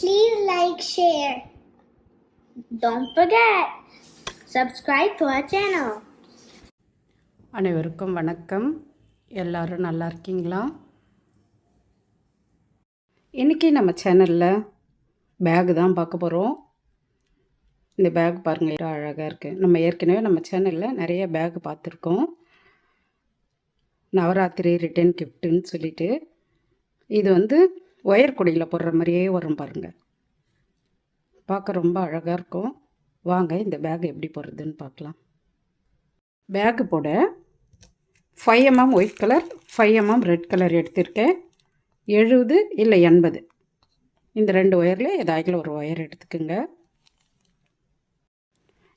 Please like, share. Don't forget, subscribe to our channel. அனைவருக்கும் வணக்கம். எல்லாரும் நல்லா இருக்கீங்களா? இன்றைக்கி நம்ம சேனலில் பேகு தான் பார்க்க போகிறோம் இந்த பேக் பாருங்கள் அழகாக இருக்குது நம்ம ஏற்கனவே நம்ம சேனலில் நிறைய பேக் பார்த்துருக்கோம். நவராத்திரி ரிட்டர்ன் கிஃப்ட்டுன்னு சொல்லிட்டு. இது வந்து ஒயர் கொடியில் போடுற மாதிரியே வரும் பாருங்கள் பார்க்க ரொம்ப அழகாக இருக்கும். வாங்க இந்த பேக் எப்படி போடுறதுன்னு பார்க்கலாம். பேக்கு போட five mm white colour five mm red colour எடுத்திருக்கேன். எழுபது இல்லை எண்பது. இந்த ரெண்டு ஒயரில் ஏதாச்சும் ஒரு ஒயர் எடுத்துக்கோங்க.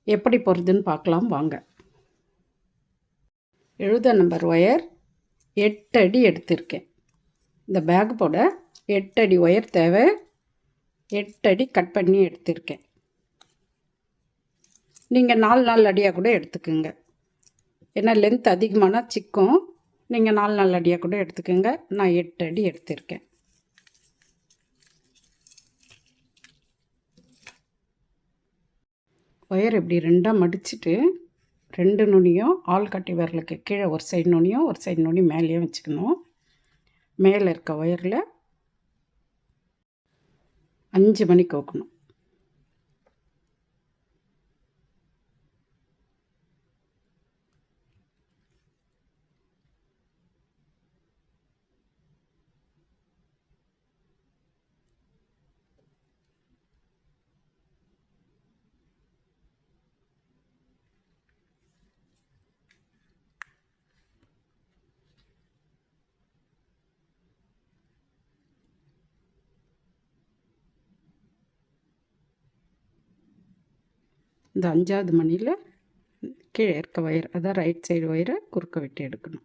எப்படி போகிறதுன்னு பார்க்கலாம் வாங்க. எழுபது நம்பர் ஒயர் எட்டு அடி எடுத்திருக்கேன். இந்த பேக் போட எட்டு அடி ஒயர் தேவை. எட்டு அடி கட் பண்ணி எடுத்திருக்கேன். நீங்கள் நாலு நாலு அடியாக கூட எடுத்துக்கோங்க. ஏன்னா லென்த் அதிகமானால் சிக்கும். நீங்கள் நாலு நாலு அடியாக கூட எடுத்துக்கோங்க. நான் எட்டு அடி எடுத்திருக்கேன். ஒயர் இப்படி ரெண்டாக மடிச்சுட்டு ரெண்டு நுனியும் ஆள் கட்டி விரலுக்கு கீழே ஒரு சைடு நுனியும் ஒரு சைடு நுனி மேலேயும் வச்சுக்கணும். மேலே இருக்க ஒயரில் அஞ்சு மணி கோக்கணும் இந்த அஞ்சாவது மணியில் கீழே இருக்க ஒயர் அதான் ரைட் சைடு ஒயரை குறுக்க விட்டு எடுக்கணும்.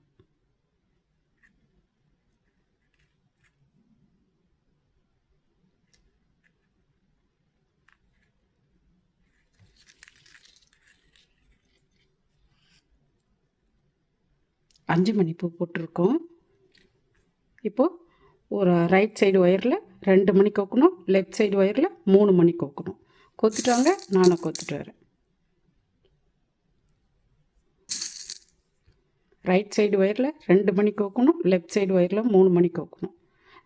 அஞ்சு மணி பூ போட்டிருக்கோம். இப்போது ஒரு ரைட் சைடு ஒயரில் ரெண்டு மணி கோக்கணும் லெஃப்ட் சைடு ஒயரில் மூணு மணி கோக்கணும். கொத்துட்டாங்க நானும் கொத்துட்டு வரேன். ரைட் சைடு ஒயரில் ரெண்டு மணி கோக்கணும் லெஃப்ட் சைடு ஒயரில் மூணு மணி கோக்கணும்.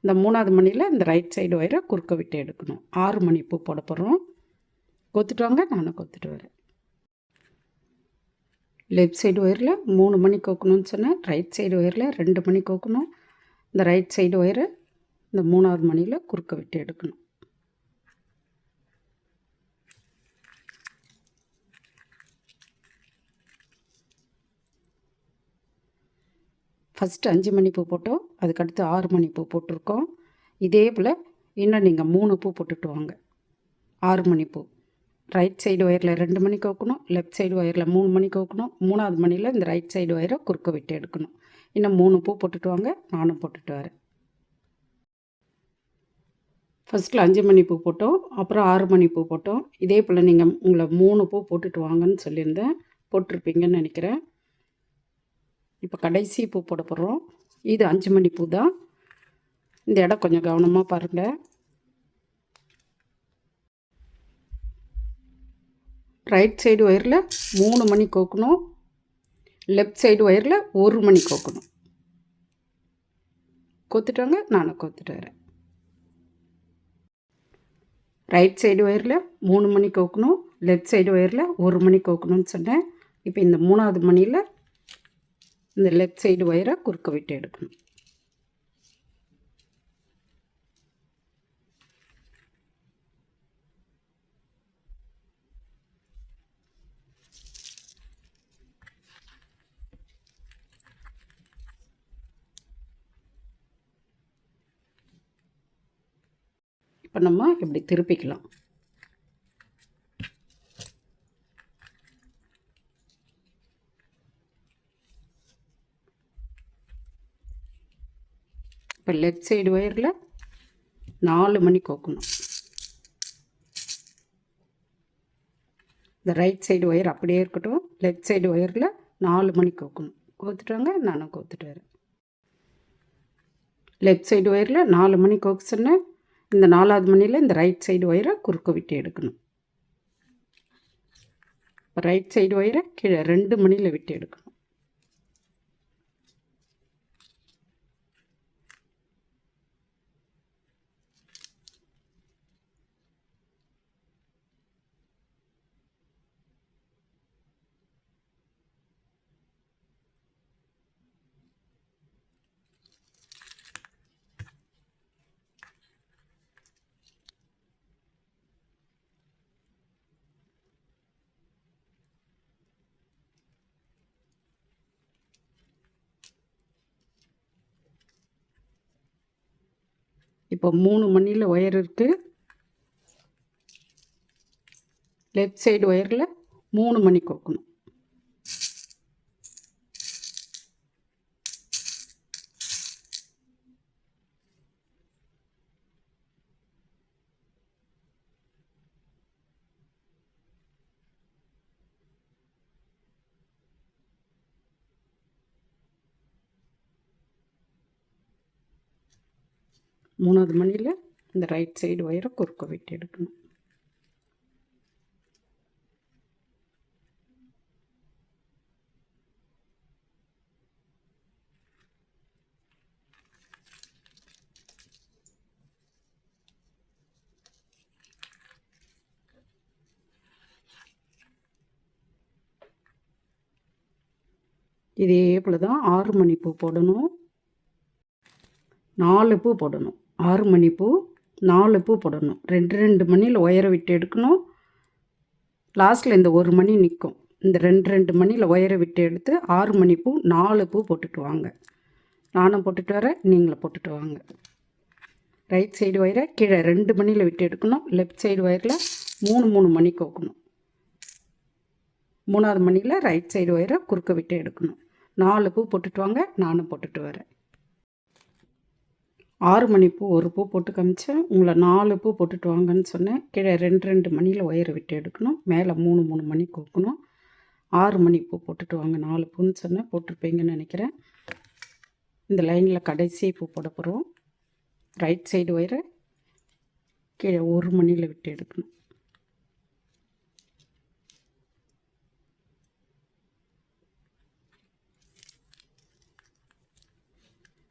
இந்த மூணாவது மணியில் இந்த ரைட் சைடு ஒயரை குறுக்க விட்டு எடுக்கணும். ஆறு மணி பூ போட போகிறோம் கொத்துட்டு வாங்க நானும் கொத்துட்டு வரேன். லெஃப்ட் சைடு ஒயரில் மூணு மணி கோக்கணும்னு சொன்னேன். ரைட் சைடு ஒயரில் ரெண்டு மணி கோக்கணும். இந்த ரைட் சைடு ஒயரை இந்த மூணாவது மணியில் குறுக்க விட்டு எடுக்கணும். ஃபஸ்ட்டு அஞ்சு மணி பூ போட்டோம் அதுக்கடுத்து ஆறு மணி பூ போட்டிருக்கோம். இதே போல் இன்னும் நீங்கள் மூணு பூ போட்டுட்டு வாங்க. ஆறு மணி பூ. ரைட் சைடு ஒயரில் ரெண்டு மணி கோக்கணும் லெஃப்ட் சைடு ஒயரில் மூணு மணிக்கு கோக்கணும் மூணாவது மணியில் இந்த ரைட் சைடு ஒயரை குறுக்க விட்டு எடுக்கணும். இன்னும் மூணு பூ போட்டுட்டு வாங்க நானும் போட்டுட்டு வரேன். ஃபஸ்ட்டில் அஞ்சு மணி பூ போட்டோம் அப்புறம் ஆறு மணி பூ போட்டோம். இதே போல் நீங்கள் உங்களை மூணு பூ போட்டுட்டு வாங்கன்னு சொல்லியிருந்தேன். போட்டிருப்பீங்கன்னு நினைக்கிறேன். இப்போ கடைசி பூ போட போகிறோம் இது அஞ்சு மணி பூ தான். இந்த இடம் கொஞ்சம் கவனமாக பாருங்கள் ரைட் சைடு ஒயரில் மூணு மணி கோக்கணும். லெஃப்ட் சைடு ஒயரில் ஒரு மணி கோக்கணும். கோத்துட்டாங்க நானும் கோத்துட்டு வரேன் ரைட் சைடு ஒயரில் மூணு மணி கோக்கணும். லெஃப்ட் சைடு ஒயரில் ஒரு மணி கோக்கணும்னு சொன்னேன். இப்போ இந்த மூணாவது மணியில் இந்த லெஃப்ட் சைடு ஒயரை குறுக்க விட்டு எடுக்கணும். இப்போ நம்ம இப்படி திருப்பிக்கலாம். இப்போ லெஃப்ட் சைடு ஒயரில் நாலு மணி கோக்கணும். இந்த ரைட் சைடு ஒயர் அப்படியே இருக்கட்டும். லெஃப்ட் சைடு ஒயரில் நாலு மணி கோக்கணும். கோத்துட்டாங்க நானும் கோத்துட்டு வரேன். லெஃப்ட் சைடு ஒயரில் நாலு மணி கோக்கு சொன்னேன் இந்த நாலாவது மணியில் இந்த ரைட் சைடு ஒயரை குறுக்க விட்டு எடுக்கணும். இப்போ ரைட் சைடு ஒயரை கீழே ரெண்டு மணியில் விட்டு எடுக்கணும். இப்போ மூணு மணியில் ஒயர் இருக்குது லெஃப்ட் சைடு ஒயரில் மூணு மணி கோக்கணும். மூணாவது மணியில் இந்த ரைட் சைடு ஒயரை குறுக்க விட்டு எடுக்கணும். இதே போல் தான் ஆறு மணி பூ போடணும். நாலு பூ போடணும். ஆறு மணி பூ நாலு பூ போடணும். ரெண்டு ரெண்டு மணியில் ஒயரை விட்டு எடுக்கணும். லாஸ்ட்டில் இந்த ஒரு மணி நிற்கும் இந்த ரெண்டு ரெண்டு மணியில் ஒயரை விட்டு எடுத்து ஆறு மணி பூ நாலு பூ போட்டுட்டு வாங்க. நானும் போட்டுட்டு வரேன் நீங்களும் போட்டுட்டு வாங்க. ரைட் சைடு ஒயரை கீழே ரெண்டு மணியில் விட்டு எடுக்கணும். லெஃப்ட் சைடு ஒயரில் மூணு மூணு மணி கோக்கணும். மூணாவது மணியில் ரைட் சைடு ஒயரை குறுக்க விட்டு எடுக்கணும். நாலு பூ போட்டுட்டு வாங்க நானும் போட்டுட்டு வரேன். ஆறு மணி பூ ஒரு பூ போட்டு காமிச்சேன் உங்களை நாலு பூ போட்டுட்டு வாங்கன்னு சொன்னேன். கீழே ரெண்டு ரெண்டு மணியில் ஒயரை விட்டு எடுக்கணும். மேலே மூணு மூணு மணி கோக்கணும். ஆறு மணி பூ போட்டுட்டு வாங்க நாலு பூன்னு சொன்னேன். போட்டிருப்பீங்கன்னு நினைக்கிறேன். இந்த லைனில் கடைசி பூ போட போகிறோம் ரைட் சைடு ஒயரை கீழே ஒரு மணியில் விட்டு எடுக்கணும்.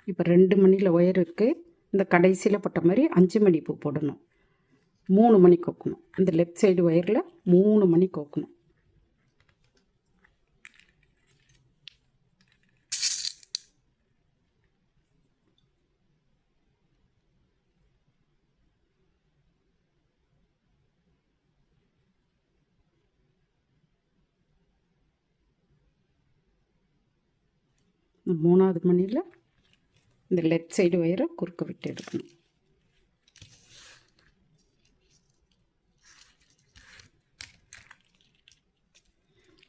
இப்போ ரெண்டு மணியில் ஒயர் இருக்குது இந்த கடைசியில் போட்ட மாதிரி அஞ்சு மணி பூ போடணும். மூணு மணி கோக்கணும். இந்த லெஃப்ட் சைடு ஒயரில் மூணு மணி கோக்கணும். மூணாவது மணியில் இந்த லெஃப்ட் சைடு ஒயரை குறுக்க விட்டு எடுக்கணும்.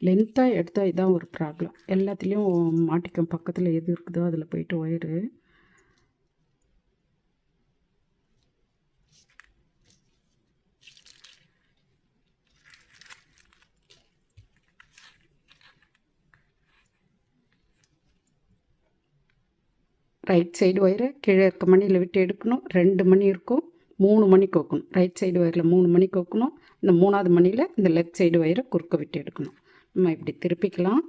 லென்த்தாக எடுத்தால் இதான் ஒரு ப்ராப்ளம் எல்லாத்துலேயும் மாட்டிக்கும் பக்கத்தில் எது இருக்குதோ அதில் போயிட்டு ஒயரு ரைட் சைடு ஒயரை கீழே இருக்க மணியில் விட்டு எடுக்கணும். ரெண்டு மணி இருக்கும் மூணு மணி கோக்கணும். ரைட் சைடு ஒயரில் மூணு மணி கோக்கணும். இந்த மூணாவது மணியில் இந்த லெஃப்ட் சைடு ஒயரை குறுக்க விட்டு எடுக்கணும். நம்ம இப்படி திருப்பிக்கலாம்.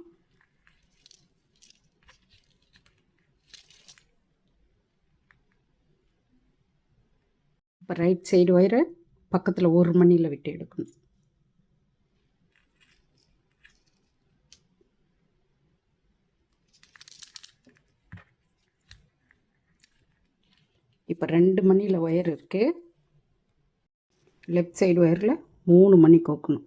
இப்போ ரைட் சைடு ஒயரை பக்கத்தில் ஒரு மணியில் விட்டு எடுக்கணும். இப்போ ரெண்டு மணியில் ஒயர் இருக்குது லெஃப்ட் சைடு ஒயரில் மூணு மணி கோக்கணும்.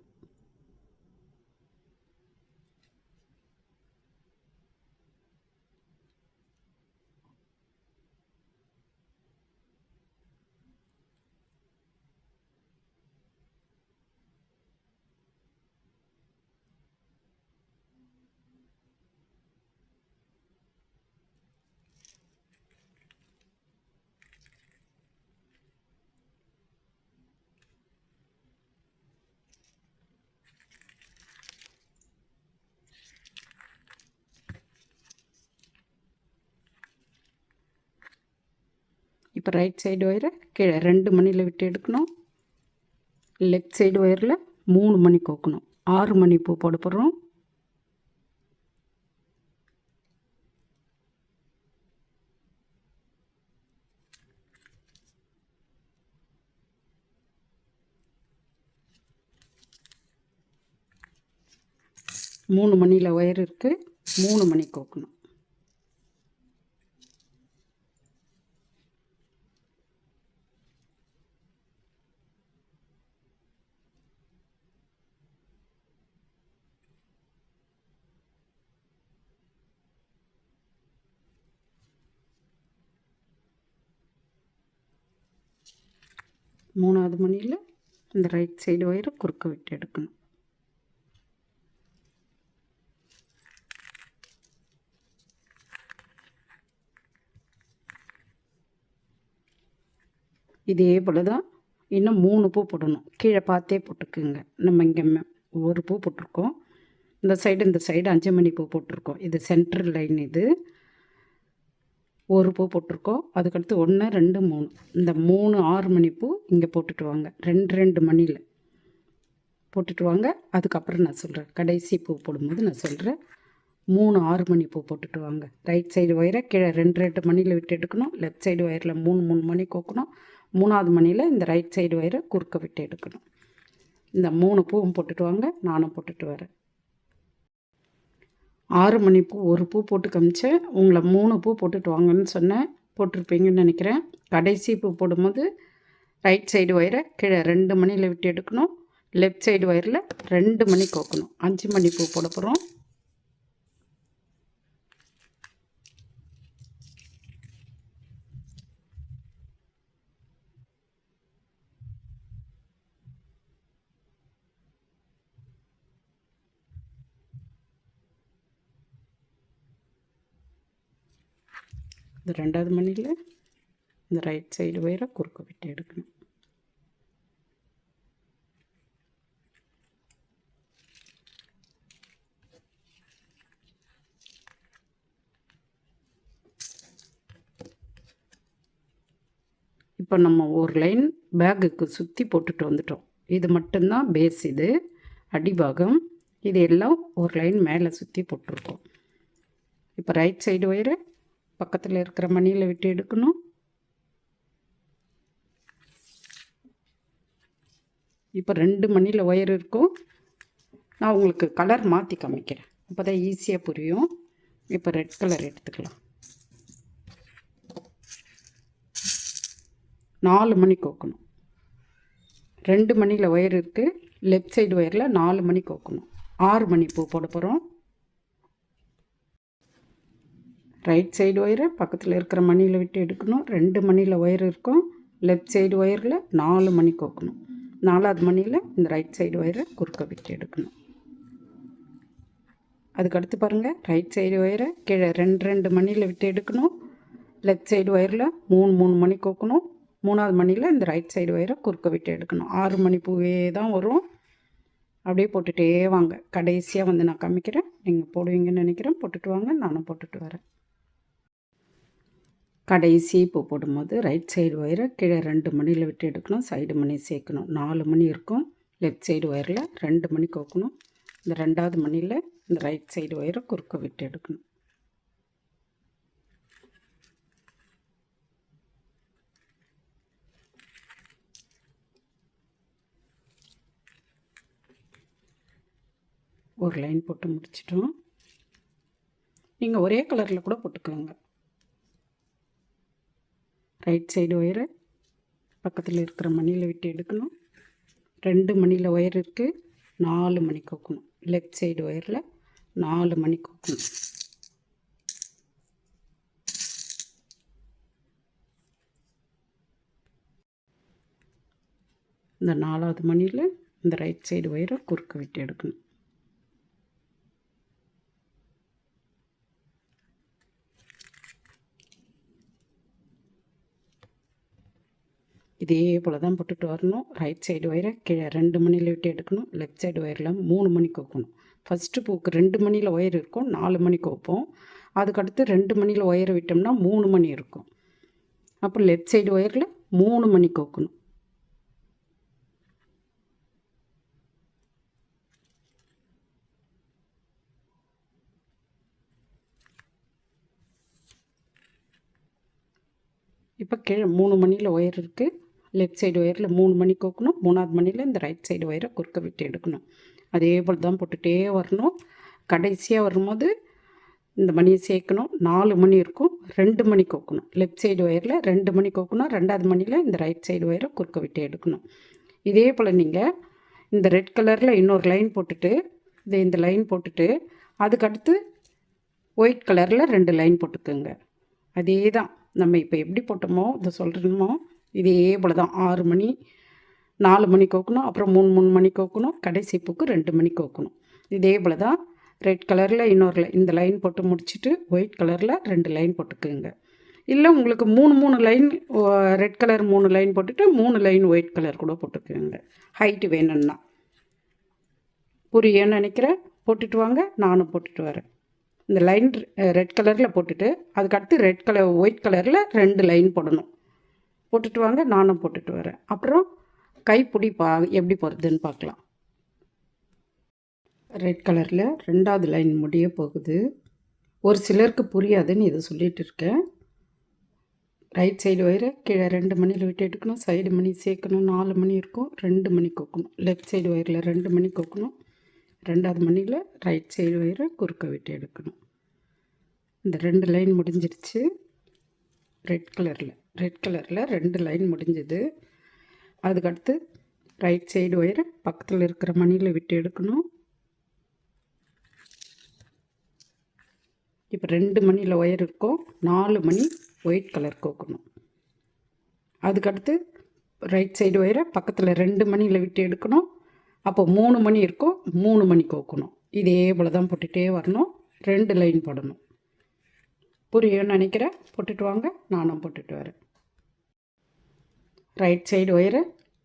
இப்போ ரைட் சைடு ஒயரை கீழே ரெண்டு மணியில் விட்டு எடுக்கணும். லெஃப்ட் சைடு ஒயரில் மூணு மணி கோக்கணும். ஆறு மணி பூ போட போடுறோம். மூணு மணியில் ஒயர் இருக்குது மூணு மணி கோக்கணும். மூணாவது மணியில் இந்த ரைட் சைடு ஒயரை குறுக்க விட்டு எடுக்கணும். இதே போல் தான் இன்னும் மூணு பூ போடணும். கீழே பார்த்தே போட்டுக்குங்க. நம்ம இங்கே ஒரு பூ போட்டிருக்கோம். இந்த சைடு இந்த சைடு அஞ்சு மணி பூ போட்டிருக்கோம். இது சென்ட்ரல் லைன் இது. ஒரு பூ போட்டிருக்கோம். அதுக்கடுத்து ஒன்று ரெண்டு மூணு. இந்த மூணு ஆறு மணி பூ இங்கே போட்டுட்டு வாங்க. ரெண்டு ரெண்டு மணியில் போட்டுட்டு வாங்க. அதுக்கப்புறம் நான் சொல்கிறேன் கடைசி பூ போடும்போது நான் சொல்கிறேன் மூணு ஆறு மணி பூ போட்டுட்டு வாங்க. ரைட் சைடு ஒயரை கீழே ரெண்டு ரெண்டு மணியில் விட்டு எடுக்கணும். லெஃப்ட் சைடு ஒயரில் மூணு மூணு மணி கோக்கணும். மூணாவது மணியில் இந்த ரைட் சைடு ஒயரை குறுக்க விட்டு எடுக்கணும். இந்த மூணு பூவும் போட்டுட்டு வாங்க. நானும் போட்டுட்டு வரேன். ஆறு மணி பூ ஒரு பூ போட்டு காமிச்சேன். உங்களை மூணு பூ போட்டுட்டு வாங்கன்னு சொன்னேன். போட்டிருப்பீங்கன்னு நினைக்கிறேன். கடைசி பூ போடும்போது ரைட் சைடு ஒயரை கீழே ரெண்டு மணியில் விட்டு எடுக்கணும். லெஃப்ட் சைடு ஒயரில் ரெண்டு மணி கோக்கணும். அஞ்சு மணி பூ போட போகிறோம் இந்த ரெண்டாவது மணியில் இந்த ரைட் சைடு ஒயரை குறுக்க விட்டு எடுக்கணும். இப்போ நம்ம ஒரு லைன் பேக்குக்கு சுற்றி போட்டுட்டு வந்துட்டோம். இது மட்டும்தான் பேஸ் இது அடிபாகம். இது எல்லாம் ஒரு லைன் மேலே சுற்றி போட்டிருக்கோம். இப்போ ரைட் சைடு ஒயரை பக்கத்தில் இருக்கிற மணியில் விட்டு எடுக்கணும். இப்போ ரெண்டு மணியில் ஒயர் இருக்கும். நான் உங்களுக்கு கலர் மாற்றி காமிக்கிறேன். அப்போ தான் ஈஸியாக புரியும். இப்போ ரெட் கலர் எடுத்துக்கலாம். நாலு மணி கோக்கணும். ரெண்டு மணியில் ஒயர் இருக்குது லெஃப்ட் சைடு ஒயரில் நாலு மணி கோக்கணும். ஆறு மணி பூ போட போகிறோம் ரைட் சைடு ஒயரை பக்கத்தில் இருக்கிற மணியில் விட்டு எடுக்கணும். ரெண்டு மணியில் ஒயர் இருக்கும். லெஃப்ட் சைடு ஒயரில் நாலு மணி கோக்கணும். நாலாவது மணியில் இந்த ரைட் சைடு ஒயரை குறுக்க விட்டு எடுக்கணும். அதுக்கடுத்து பாருங்கள் ரைட் சைடு ஒயரை கீழே ரெண்டு ரெண்டு மணியில் விட்டு எடுக்கணும். லெஃப்ட் சைடு ஒயரில் மூணு மூணு மணி கோக்கணும். மூணாவது மணியில் இந்த ரைட் சைடு ஒயரை குறுக்க விட்டு எடுக்கணும். ஆறு மணி பூவே தான் வரும். அப்படியே போட்டுகிட்டே வாங்க. கடைசியாக வந்து நான் காமிக்கிறேன். நீங்கள் போடுவீங்கன்னு நினைக்கிறேன். போட்டுட்டு வாங்க. நானும் போட்டுட்டு வரேன். கடைசி பூ போடும்போது ரைட் சைடு ஒயரை கீழே ரெண்டு மணியில் விட்டு எடுக்கணும் சைடு மணி சேர்க்கணும். நாலு மணி இருக்கும் லெஃப்ட் சைடு ஒயரில் ரெண்டு மணி கோக்கணும். இந்த ரெண்டாவது மணியில் இந்த ரைட் சைடு ஒயரை குறுக்க விட்டு எடுக்கணும். ஒரு லைன் போட்டு முடிச்சிட்டோம். நீங்கள் ஒரே கலரில் கூட போட்டுக்கோங்க. ரைட் சைடு ஒயரை பக்கத்தில் இருக்கிற மணியில் விட்டு எடுக்கணும். ரெண்டு மணியில் ஒயர் இருக்குது நாலு மணி கோக்கணும். லெஃப்ட் சைடு ஒயரில் நாலு மணி கோக்கணும். இந்த நாலாவது மணியில் இந்த ரைட் சைடு ஒயரை குறுக்கு விட்டு எடுக்கணும். இதே போல் தான் போட்டுட்டு வரணும். ரைட் சைடு ஒயரை கீழே ரெண்டு மணியில் விட்டு எடுக்கணும். லெஃப்ட் சைடு ஒயரில் மூணு மணிக்கு வைக்கணும் ஃபஸ்ட்டு பூக்கு ரெண்டு மணியில் ஒயர் இருக்கும் நாலு மணிக்கு வைப்போம் அதுக்கடுத்து ரெண்டு மணியில் ஒயரை விட்டோம்னா மூணு மணி இருக்கும். அப்போ லெஃப்ட் சைடு ஒயரில் மூணு மணிக்கு வைக்கணும் இப்போ கீழே மூணு மணியில் ஒயர் இருக்குது லெஃப்ட் சைடு ஒயரில் மூணு மணி கோக்கணும் மூணாவது மணியில் இந்த ரைட் சைடு ஒயரை குறுக்க விட்டு எடுக்கணும். அதே போல் தான் போட்டுகிட்டே வரணும். கடைசியாக வரும்போது இந்த மணியை சேர்க்கணும். நாலு மணி இருக்கும் ரெண்டு மணி கோக்கணும். லெஃப்ட் சைடு ஒயரில் ரெண்டு மணி கோக்கணும் ரெண்டாவது மணியில் இந்த ரைட் சைடு ஒயரை குறுக்க விட்டு எடுக்கணும். இதே போல் நீங்கள் இந்த ரெட் கலரில் இன்னொரு லைன் போட்டுட்டு இதை இந்த லைன் போட்டுட்டு அதுக்கடுத்து ஒயிட் கலரில் ரெண்டு லைன் போட்டுக்கோங்க. அதே தான். நம்ம இப்போ எப்படி போட்டோமோ இதை சொல்கிறோமோ இதே போல் தான். ஆறு மணி நாலு மணி கோக்கணும் அப்புறம் மூணு மூணு மணி கோக்கணும் கடைசி பூக்கு ரெண்டு மணி கோக்கணும். இதே போல் தான் ரெட் கலரில் இன்னொரு இந்த லைன் போட்டு முடிச்சுட்டு ஒயிட் கலரில் ரெண்டு லைன் போட்டுக்குங்க. இல்லை உங்களுக்கு மூணு மூணு லைன் ரெட் கலர் மூணு லைன் போட்டுட்டு மூணு லைன் ஒயிட் கலர் கூட போட்டுக்குங்க. ஹைட்டு வேணும்னா. புரியும்னு நினைக்கிறேன். போட்டுட்டு வாங்க நானும் போட்டுட்டு வரேன். இந்த லைன் ரெட் கலரில் போட்டுட்டு அதுக்கடுத்து ரெட் கலர் ஒயிட் கலரில் ரெண்டு லைன் போடணும். போட்டுட்டு வாங்க நானும் போட்டுட்டு வரேன். அப்புறம் கைப்பிடி பா எப்படி போகிறதுன்னு பார்க்கலாம். ரெட் கலரில் ரெண்டாவது லைன் முடிய போகுது. ஒரு சிலருக்கு புரியாதுன்னு இதை சொல்லிகிட்டு இருக்கேன். ரைட் சைடு வயிறு கீழே ரெண்டு மணியில் விட்டு எடுக்கணும். சைடு மணி சேர்க்கணும் நாலு மணி இருக்கும் ரெண்டு மணி கொக்கணும். லெஃப்ட் சைடு வயரில் ரெண்டு மணி கொக்கணும். ரெண்டாவது மணியில் ரைட் சைடு வயிறை குறுக்க விட்டு எடுக்கணும். இந்த ரெண்டு லைன் முடிஞ்சிருச்சு. ரெட் கலரில் ரெட் கலரில் ரெண்டு லைன் முடிஞ்சது. அதுக்கடுத்து ரைட் சைடு ஒயரை பக்கத்தில் இருக்கிற மணியில் விட்டு எடுக்கணும். இப்போ ரெண்டு மணியில் ஒயர் இருக்கும். நாலு மணி ஒயிட் கலர் கோக்கணும். அதுக்கடுத்து ரைட் சைடு ஒயரை பக்கத்தில் ரெண்டு மணியில் விட்டு எடுக்கணும். அப்போ மூணு மணி இருக்கும். மூணு மணி கோக்கணும். இதே போல் தான் போட்டுகிட்டே வரணும். ரெண்டு லைன் போடணும். புரியும்னு நினைக்கிறேன். போட்டுட்டு வாங்க. நானும் போட்டுட்டு வரேன். ரைட் சைடு ஒயரை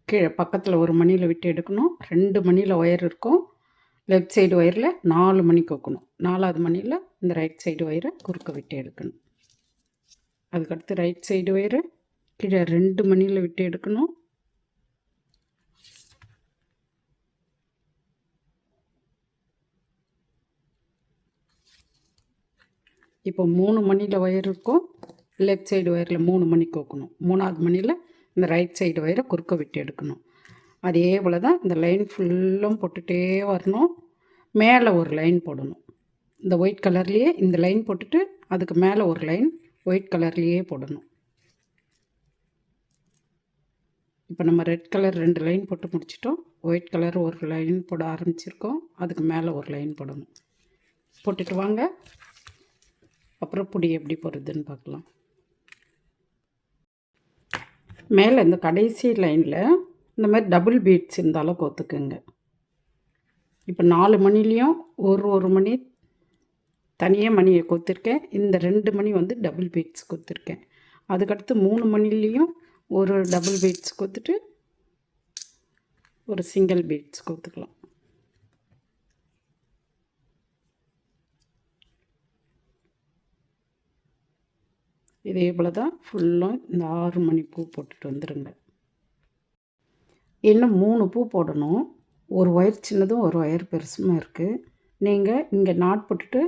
கீழே பக்கத்தில் ஒரு மணியில் விட்டு எடுக்கணும். ரெண்டு மணியில் ஒயர் இருக்கும். லெஃப்ட் சைடு ஒயரில் நாலு மணி கோக்கணும். நாலாவது மணியில் இந்த ரைட் சைடு ஒயரை குறுக்க விட்டு எடுக்கணும். அதுக்கடுத்து ரைட் சைடு ஒயரை கீழே ரெண்டு மணியில் விட்டு எடுக்கணும். இப்போ மூணு மணியில் ஒயர் இருக்கும். லெஃப்ட் சைடு ஒயரில் மூணு மணி கோக்கணும். மூணாவது மணியில் இந்த ரைட் சைடு ஒயரை குறுக்க விட்டு எடுக்கணும். அதே போல் தான் இந்த லைன் ஃபுல்லும் போட்டுகிட்டே வரணும். மேலே ஒரு லைன் போடணும். இந்த ஒயிட் கலர்லேயே இந்த லைன் போட்டுட்டு அதுக்கு மேலே ஒரு லைன் ஒயிட் கலர்லேயே போடணும். இப்போ நம்ம ரெட் கலர் ரெண்டு லைன் போட்டு முடிச்சிட்டோம். ஒயிட் கலர் ஒரு லைன் போட ஆரம்பிச்சிருக்கோம். அதுக்கு மேலே ஒரு லைன் போடணும். போட்டுட்டு வாங்க. அப்புறம் புடி எப்படி போடுறதுன்னு பார்க்கலாம். மேலே இந்த கடைசி லைனில் இந்த மாதிரி டபுள் பீட்ஸ் இருந்தாலும் கோத்துக்குங்க இப்போ நாலு மணிலையும் ஒரு ஒரு மணி தனியாக மணியை கொத்திருக்கேன். இந்த ரெண்டு மணி வந்து டபுள் பீட்ஸ் கொத்திருக்கேன். அதுக்கடுத்து மூணு மணிலையும் ஒரு டபுள் பீட்ஸ் கொத்துட்டு ஒரு சிங்கிள் பீட்ஸ் கொத்துக்கலாம். இதே போல் தான் ஃபுல்லாக இந்த ஆறு மணி பூ போட்டுட்டு வந்துடுங்க இன்னும் மூணு பூ போடணும். ஒரு ஒயர் சின்னதும் ஒரு ஒயர் பெருசுமா இருக்குது நீங்கள் இங்கே நாட் போட்டுட்டு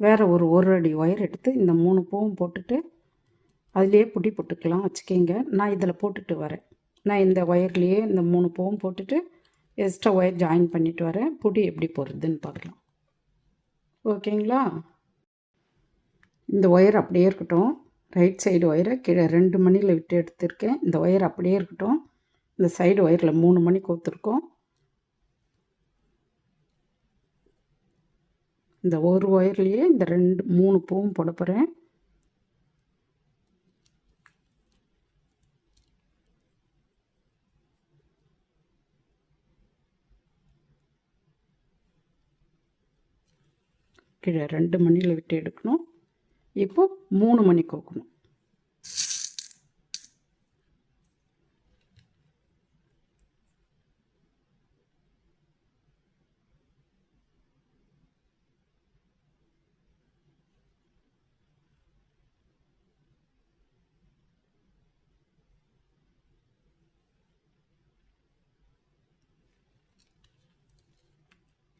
வேறு ஒரு ஒரு அடி ஒயர் எடுத்து இந்த மூணு பூவும் போட்டுட்டு அதுலேயே புடி போட்டுக்கலாம் வச்சுக்கிங்க. நான் இதில் போட்டுட்டு வரேன். நான் இந்த ஒயர்லேயே இந்த மூணு பூவும் போட்டுட்டு எக்ஸ்ட்ரா ஒயர் ஜாயின் பண்ணிட்டு வரேன். புடி எப்படி போடுறதுன்னு பார்க்கலாம். ஓகேங்களா? இந்த ஒயர் அப்படியே இருக்கட்டும். ரைட் சைடு ஒயரை கீழே ரெண்டு மணியில் விட்டு எடுத்திருக்கேன். இந்த ஒயர் அப்படியே இருக்கட்டும். இந்த சைடு ஒயரில் மூணு மணி கோத்துருக்கோம். இந்த ஒரு ஒயர்லேயே இந்த ரெண்டு மூணு பூவும் போட போகிறேன் கீழே ரெண்டு மணியில் விட்டு எடுக்கணும். இப்போ மூணு மணி கோக்கணும்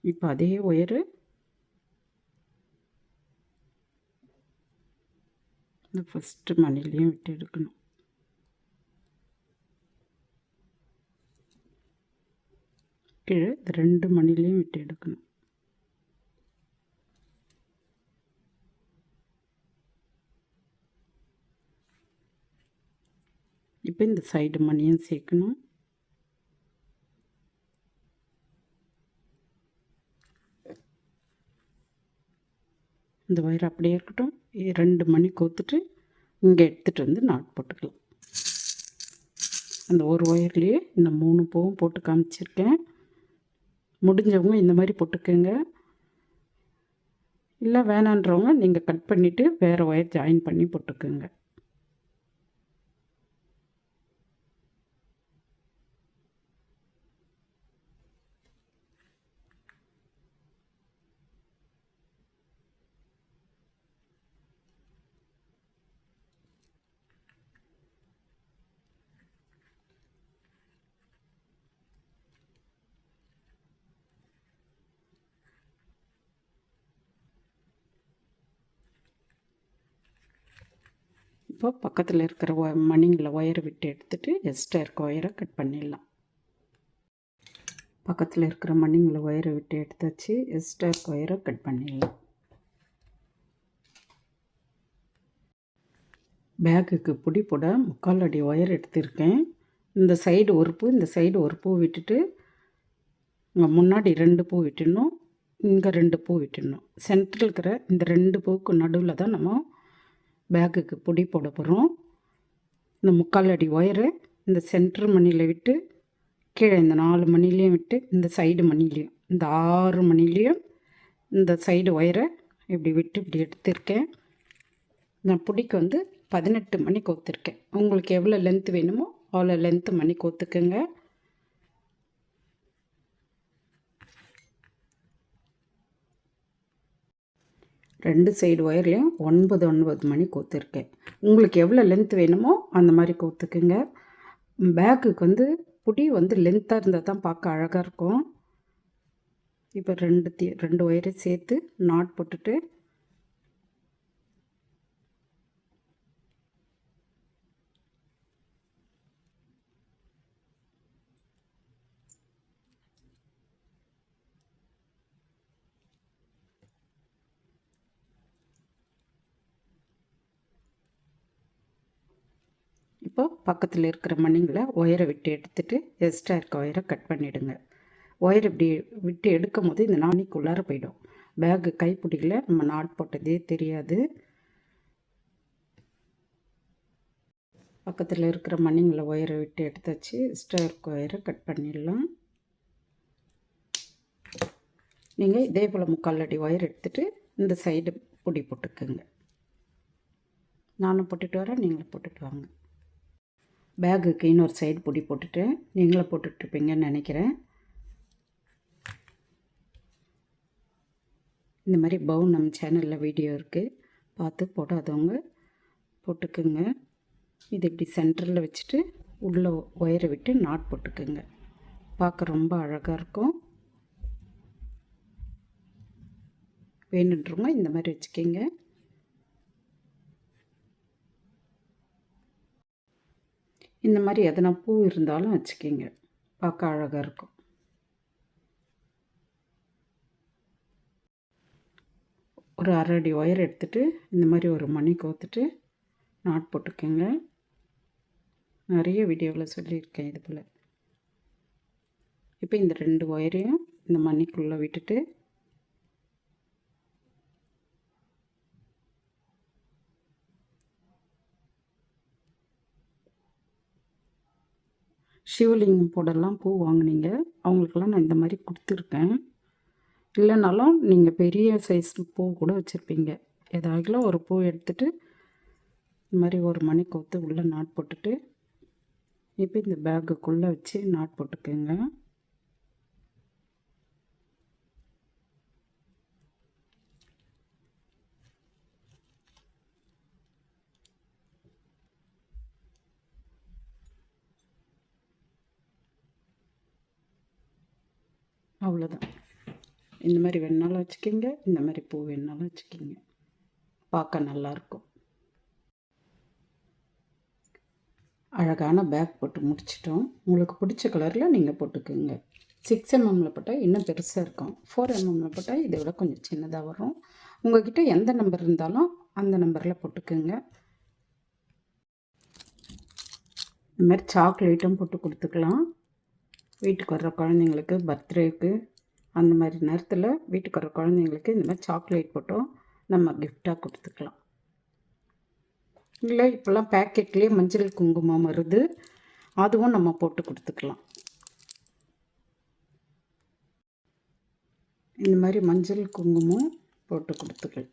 இப்போ அதே ஒயரு இந்த ஃபஸ்ட்டு மணிலையும் விட்டு எடுக்கணும். கீழே இந்த ரெண்டு மணிலையும் விட்டு எடுக்கணும். இப்போ இந்த சைடு மணியும் சேர்க்கணும். இந்த ஒயர் அப்படியே இருக்கட்டும். ரெண்டு மணி கோத்துட்டு இங்கே எடுத்துகிட்டு வந்து நாட் போட்டுக்கலாம். அந்த ஒரு ஒயர்லேயே இந்த மூணு பூவும் போட்டு காமிச்சிருக்கேன். முடிஞ்சவங்க இந்த மாதிரி போட்டுக்கோங்க. இல்லை வேணான்றவங்க நீங்கள் கட் பண்ணிவிட்டு வேறு ஒயர் ஜாயின் பண்ணி போட்டுக்கோங்க. இப்போ பக்கத்தில் இருக்கிற ஒ மணிங்கில் ஒயரை விட்டு எடுத்துட்டு எக்ஸ்ட்ரா இருக்க ஒயரை கட் பண்ணிடலாம். பக்கத்தில் இருக்கிற மணிங்கில் ஒயரை விட்டு எடுத்தாச்சு எக்ஸ்ட்ரா இருக்க ஒயரை கட் பண்ணிடலாம். பேக்குக்கு பிடி போட முக்கால் அடி ஒயர் எடுத்திருக்கேன். இந்த சைடு ஒரு பூ இந்த சைடு ஒரு பூ விட்டுட்டு இங்கே முன்னாடி ரெண்டு பூ விட்டுடணும் இங்கே ரெண்டு பூ விட்டுடணும். சென்டரில் இருக்கிற இந்த ரெண்டு பூவுக்கு நடுவில் தான் நம்ம பேக்குக்கு பொடி போட போகிறோம் இந்த முக்கால் அடி ஒயரு இந்த சென்டர் மணியில் விட்டு கீழே இந்த நாலு மணிலையும் விட்டு இந்த சைடு மணிலையும் இந்த ஆறு மணிலையும் இந்த சைடு ஒயரை இப்படி விட்டு இப்படி எடுத்திருக்கேன். நான் பிடிக்கு வந்து பதினெட்டு மணி கோத்துருக்கேன். உங்களுக்கு எவ்வளோ லென்த் வேணுமோ அவ்வளோ லென்த்து மணி கோத்துக்குங்க. ரெண்டு சைடு ஒயர்லேயும் ஒன்பது ஒன்பது மணி கோத்துருக்கேன். உங்களுக்கு எவ்வளோ லென்த் வேணுமோ அந்த மாதிரி கோத்துக்குங்க. பேக்குக்கு வந்து புடி வந்து லென்த்தாக இருந்தால் தான் பார்க்க அழகாக இருக்கும். இப்போ ரெண்டு ரெண்டு ஒயரை சேர்த்து நாட் போட்டுட்டு இப்போது பக்கத்தில் இருக்கிற மண்ணிங்களை ஒயரை விட்டு எடுத்துட்டு எக்ஸ்ட்ரா இருக்க ஒயரை கட் பண்ணிவிடுங்க ஒயர் இப்படி விட்டு எடுக்கும் போது இந்த நாணிக்குள்ளார போயிடும். பேகு கைப்பிடிக்கல நம்ம நாட் போட்டதே தெரியாது. பக்கத்தில் இருக்கிற மணிங்களை ஒயரை விட்டு எடுத்தாச்சு. எக்ஸ்ட்ரா இருக்க ஒயரை கட் பண்ணிடலாம். நீங்கள் இதே போல் முக்கால் அடி ஒயர் எடுத்துகிட்டு இந்த சைடு பொடி போட்டுக்குங்க. நானும் போட்டுட்டு வரேன் நீங்களும் போட்டுட்டு வாங்க. பேகுக்கு இன்னொரு சைடு பொடி போட்டுட்டு நீங்களும் போட்டுட்ருப்பீங்கன்னு நினைக்கிறேன். இந்த மாதிரி பவுன் நம்ம சேனலில் வீடியோ இருக்குது பார்த்து போடாதவங்க போட்டுக்குங்க. இது இப்படி சென்டரில் வச்சுட்டு உள்ளே ஒயரை விட்டு நாட் போட்டுக்குங்க. பார்க்க ரொம்ப அழகாக இருக்கும். வேணுன்றவங்க இந்த மாதிரி வச்சுக்கிங்க. இந்த மாதிரி எதனா பூ இருந்தாலும் வச்சுக்கிங்க. பார்க்க அழகாக இருக்கும். ஒரு அரை அடி ஒயர் எடுத்துகிட்டு இந்த மாதிரி ஒரு மணி கோத்துட்டு நாட் போட்டுக்கோங்க. நிறைய வீடியோவில் சொல்லியிருக்கேன் இது போல். இப்போ இந்த ரெண்டு ஒயரையும் இந்த மணிக்குள்ளே விட்டுட்டு சிவலிங்கம் போடலாம் பூ வாங்குனீங்க. அவங்களுக்கெல்லாம் நான் இந்த மாதிரி கொடுத்துருக்கேன். இல்லைனாலும் நீங்கள் பெரிய சைஸ் பூ கூட வச்சுருப்பீங்க. ஏதாகிலும் ஒரு பூ எடுத்துகிட்டு இந்த மாதிரி ஒரு மணி கோத்து உள்ளே நாட் போட்டுட்டு இப்போ இந்த பேக்குக்குள்ளே வச்சு நாட் போட்டுக்கோங்க. அவ்வளோதான் இந்த மாதிரி வேணாலும் வச்சுக்கிங்க இந்த மாதிரி பூ வேணாலும் வச்சுக்கிங்க. பார்க்க நல்லாயிருக்கும். அழகான பேக் போட்டு முடிச்சிட்டோம். உங்களுக்கு பிடிச்ச கலரில் நீங்கள் போட்டுக்கோங்க. சிக்ஸ் எம்எம்மில் போட்டால் இன்னும் பெருசாக இருக்கும். ஃபோர் எம்எம்மில் போட்டால் இதை விட கொஞ்சம் சின்னதாக வரும். உங்கள்கிட்ட எந்த நம்பர் இருந்தாலும் அந்த நம்பரில் போட்டுக்கோங்க. இந்த மாதிரி சாக்லேட்டும் போட்டு கொடுத்துக்கலாம். வீட்டுக்கு வர்ற குழந்தைங்களுக்கு பர்த்டேக்கு அந்த மாதிரி நேரத்தில் வீட்டுக்கு வர்ற குழந்தைங்களுக்கு இந்த மாதிரி சாக்லேட் போட்டும் நம்ம கிஃப்டாக கொடுத்துக்கலாம். இல்லை இப்போல்லாம் பேக்கெட்லேயே மஞ்சள் குங்குமம் வருது. அதுவும் நம்ம போட்டு கொடுத்துக்கலாம். இந்த மாதிரி மஞ்சள் குங்குமம் போட்டு கொடுத்துக்கலாம்.